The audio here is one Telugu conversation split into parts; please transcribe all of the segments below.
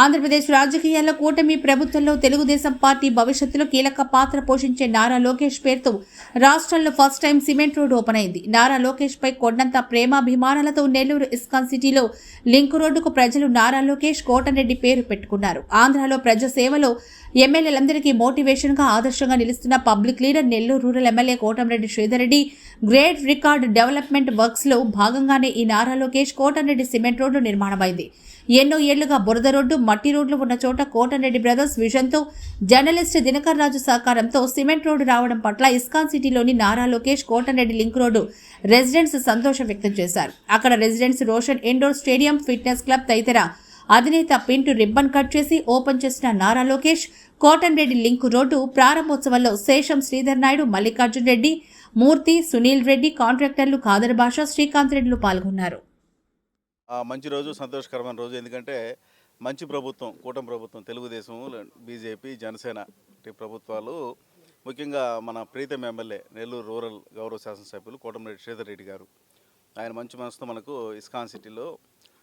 ఆంధ్రప్రదేశ్ రాజకీయాల్లో కూటమి ప్రభుత్వంలో తెలుగుదేశం పార్టీ భవిష్యత్తులో కీలక పాత్ర పోషించే నారా లోకేష్ పేరుతో రాష్ట్రంలో first time cement road open అయింది. నారా లోకేష్ పై కొండంత ప్రేమాభిమానాలతో నెల్లూరు ఇస్కాన్ సిటీలో లింక్ రోడ్డుకు ప్రజలు నారా లోకేష్ కోటరెడ్డి పేరు పెట్టుకున్నారు. ఆంధ్రాలో ప్రజా సేవలో ఎమ్మెల్యేలందరికీ మోటివేషన్గా ఆదర్శంగా నిలుస్తున్న public leader Nellore rural MLA Kotamreddy Sridhar Reddy great record development వర్క్స్లో భాగంగానే ఈ నారా లోకేష్ కోటంరెడ్డి సిమెంట్ రోడ్డు నిర్మాణమైంది. ఎన్నో ఏళ్ళుగా బురద రోడ్డు మట్టి రోడ్లు ఉన్న చోట కోటరెడ్డి బ్రదర్స్ విజన్తో జర్నలిస్ట్ దినకర్ రాజు సహకారంతో సిమెంట్ రోడ్డు రావడం పట్ల ఇస్కాన్ సిటీలోని Nara Lokesh Kotareddy link road residents సంతోషం వ్యక్తం చేశారు. అక్కడ residents Roshan indoor stadium fitness club తదితర అధినేత పింటు రిబ్బన్ కట్ చేసి ఓపెన్ చేసిన నారా లోకేష్ కోటన్రెడ్డి లింక్ రోడ్డు ప్రారంభోత్సవంలో శేషం శ్రీధర్ నాయుడు మల్లికార్జున్ రెడ్డి మూర్తి సునీల్ రెడ్డి కాంట్రాక్టర్లు ఖాదర్ భాష శ్రీకాంత్ రెడ్డిలు పాల్గొన్నారు. మంచి రోజు సంతోషకరమైన రోజు. ఎందుకంటే మంచి ప్రభుత్వం కూటమి ప్రభుత్వం తెలుగుదేశం బీజేపీ జనసేన ప్రభుత్వాలు ముఖ్యంగా మన ప్రీతం ఎమ్మెల్యే నెల్లూరు రూరల్ గౌరవ శాసనసభ్యులు కోటమిరెడ్డి శ్రీధర్ రెడ్డి గారు. ఆయన మంచి మనసుతో మనకు ఇస్కాన్ సిటీలో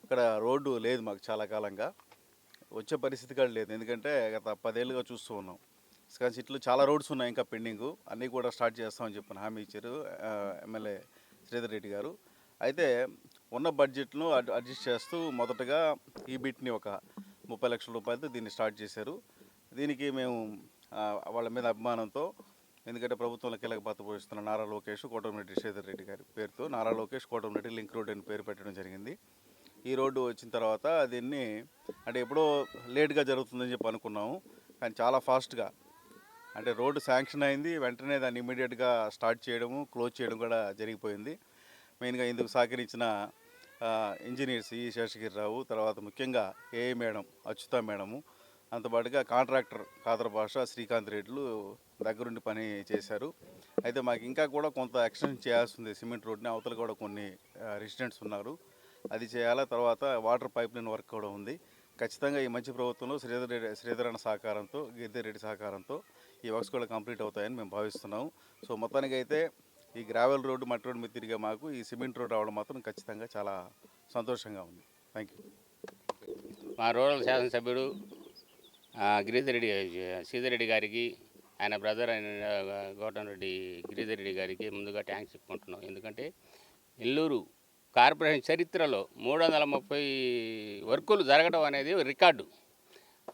ఇక్కడ రోడ్డు లేదు మాకు చాలా కాలంగా. వచ్చే పరిస్థితి కూడా లేదు. ఎందుకంటే గత పదేళ్ళుగా చూస్తూ ఉన్నాం. ఇస్కాన్ సిటీలో చాలా రోడ్స్ ఉన్నాయి ఇంకా పెండింగ్. అన్నీ కూడా స్టార్ట్ చేస్తామని చెప్పిన హామీ ఇచ్చారు ఎమ్మెల్యే శ్రీధర్ రెడ్డి గారు. అయితే ఉన్న బడ్జెట్ను అడ్- అడ్జస్ట్ చేస్తూ మొదటగా ఈ బిట్ని ఒక ముప్పై లక్షల రూపాయలతో దీన్ని స్టార్ట్ చేశారు. దీనికి మేము వాళ్ళ మీద అభిమానంతో ఎందుకంటే ప్రభుత్వంలో కీలక పాత్ర పోషిస్తున్న నారా లోకేష్ కోటమిరెడ్డి శ్రీధర్ రెడ్డి గారి పేరుతో నారా లోకేష్ కోటమిరెడ్డి లింక్ రోడ్ అని పేరు పెట్టడం జరిగింది. ఈ రోడ్డు వచ్చిన తర్వాత దీన్ని అంటే ఎప్పుడో లేట్గా జరుగుతుందని చెప్పి అనుకున్నాము కానీ చాలా ఫాస్ట్గా అంటే రోడ్డు శాంక్షన్ అయింది వెంటనే దాన్ని ఇమీడియట్గా స్టార్ట్ చేయడము క్లోజ్ చేయడం కూడా జరిగిపోయింది. మెయిన్గా ఇందుకు సహకరించిన ఇంజనీర్స్ ఈ శేషగిరిరావు తర్వాత ముఖ్యంగా ఏఏ మేడం అచ్యుత మేడము. అంతపాటుగా కాంట్రాక్టర్ కాదర్ భాష శ్రీకాంత్ రెడ్డిలు దగ్గరుండి పని చేశారు. అయితే మాకు ఇంకా కూడా కొంత ఎక్స్టెన్షన్ చేయాల్సి ఉంది సిమెంట్ రోడ్ని అవతల కూడా కొన్ని రెసిడెంట్స్ ఉన్నారు. అది చేయాలా? తర్వాత వాటర్ పైప్ లైన్ వర్క్ కూడా ఉంది. ఖచ్చితంగా ఈ మంచి ప్రభుత్వంలో శ్రీధర్ రెడ్డి శ్రీధరణ సహకారంతో గిరిధర్ రెడ్డి సహకారంతో ఈ వర్క్స్ కూడా కంప్లీట్ అవుతాయని మేము భావిస్తున్నాము. సో మొత్తానికి అయితే ఈ గ్రావెల్ రోడ్డు మట్టి రోడ్డు మీద తిరిగే మాకు ఈ సిమెంట్ రోడ్ రావడం మాత్రం ఖచ్చితంగా చాలా సంతోషంగా ఉంది. థ్యాంక్ యూ మా రూరల్ శాసనసభ్యుడు ఆ, గిరిధర్ రెడ్డి గారికి ఆయన బ్రదర్ అయిన గౌతమ్ రెడ్డి గిరిధర్ రెడ్డి గారికి ముందుగా ట్యాంక్స్ చెప్పుకుంటున్నాం. ఎందుకంటే నెల్లూరు కార్పొరేషన్ చరిత్రలో మూడు వందల ముప్పై వర్కులు జరగడం అనేది రికార్డు.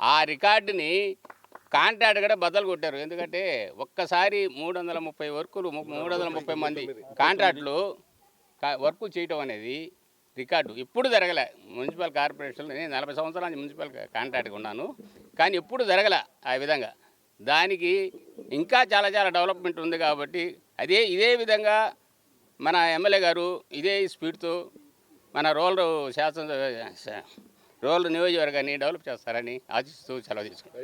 ఆ రికార్డుని కాంట్రాక్ట్ కూడా బద్దలు కొట్టారు. ఎందుకంటే ఒక్కసారి మూడు వందల ముప్పై వర్కులు ము- మూడు వందల ముప్పై మంది కాంట్రాక్టులు వర్కులు చేయటం అనేది రికార్డు. ఇప్పుడు జరగలే. మున్సిపల్ కార్పొరేషన్ నేను నలభై సంవత్సరాల నుంచి మున్సిపల్ కాంట్రాక్ట్గా ఉన్నాను. కానీ ఎప్పుడు జరగలే ఆ విధంగా. దానికి ఇంకా చాలా చాలా డెవలప్మెంట్ ఉంది కాబట్టి అదే ఇదే విధంగా మన ఎమ్మెల్యే గారు ఇదే స్పీడ్తో మన రోల్ శాసన రోల్ నియోజకవర్గాన్ని డెవలప్ చేస్తారని ఆశిస్తూ సెలవు తీసుకుంటాం